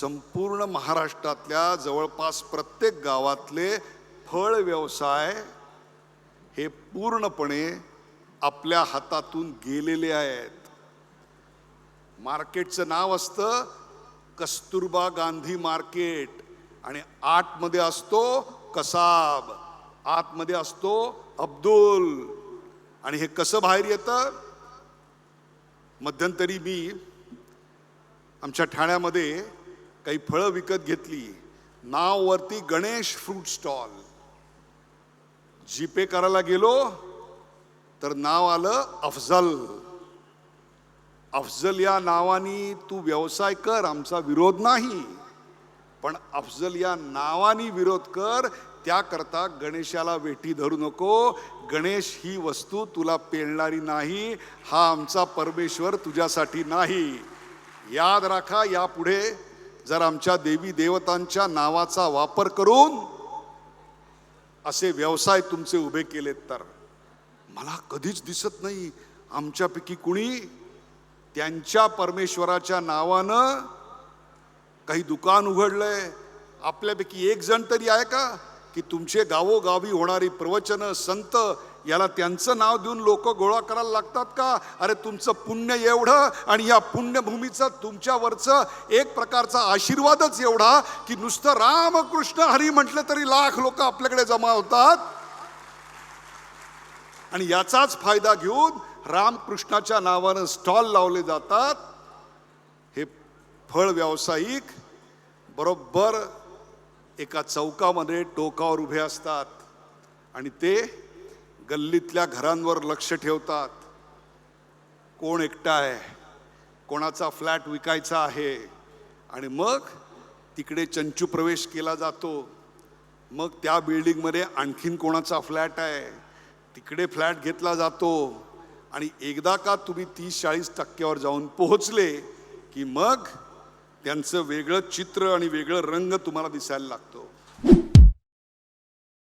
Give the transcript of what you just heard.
संपूर्ण महाराष्ट्रातल्या जवळपास प्रत्येक गावातले फळ व्यवसाय हे पूर्णपणे आपल्या हातातून गेलेले आहेत. मार्केटचं नाव असतं कस्तुरबा गांधी मार्केट आणि आतमध्ये असतो कसाब आतमध्ये असतो अब्दुल. आणि हे कसं बाहेर येतं? मध्यंतरी मी आमच्या ठाण्यामध्ये काही फळं विकत घेतली नाववरती गणेश फ्रूट स्टॉल जीपे करायला गेलो तर नाव आलं अफजल. अफजल या नावानी तू व्यवसाय कर आमचा विरोध नाही. पण अफजल या नावानी विरोध कर त्याकरता गणेशाला वेठी धरू नको. गणेश ही वस्तू तुला पेलणारी नाही हा आमचा परमेश्वर तुझ्यासाठी नाही. याद राखा यापुढे. जर आमच्या देवी देवतांच्या नावाचा वापर करून असे व्यवसाय तुमचे उभे केलेत तर मला कधीच दिसत नाही आमच्यापैकी कुणी त्यांच्या परमेश्वराच्या नावानं काही दुकान उघडलंय. आपल्यापैकी एक जण तरी आहे का? की तुमचे गावोगावी होणारी प्रवचन संत याला त्यांचं नाव देऊन लोक गोळा करायला लागतात का? अरे तुमचं पुण्य एवढं आणि या पुण्यभूमीचं तुमच्यावरचं एक प्रकारचा आशीर्वादच एवढा की नुसतं रामकृष्ण हरी म्हटलं तरी लाख लोक आपल्याकडे जमा होतात. आणि याचाच फायदा घेऊन रामकृष्णाच्या नावानं स्टॉल लावले जातात. हे फळ व्यावसायिक बरोबर एका चौकामध्ये टोकावर उभे असतात. आणि ते गल्लीतल्या घरांवर लक्ष ठेवतात. कोण एकटा आहे? कोणाचा फ्लॅट विकायचा आहे? आणि मग तिकडे चंचू प्रवेश केला जातो. मग त्या बिल्डिंगमध्ये आणखीन कोणाचा फ्लॅट आहे? तिकडे फ्लॅट घेतला जातो. आणि एकदा का तुम्ही तीस चाळीस टक्क्यावर जाऊन पोहोचले की मग त्यांचं वेगळं चित्र आणि वेगळं रंग तुम्हाला दिसायला लागतो.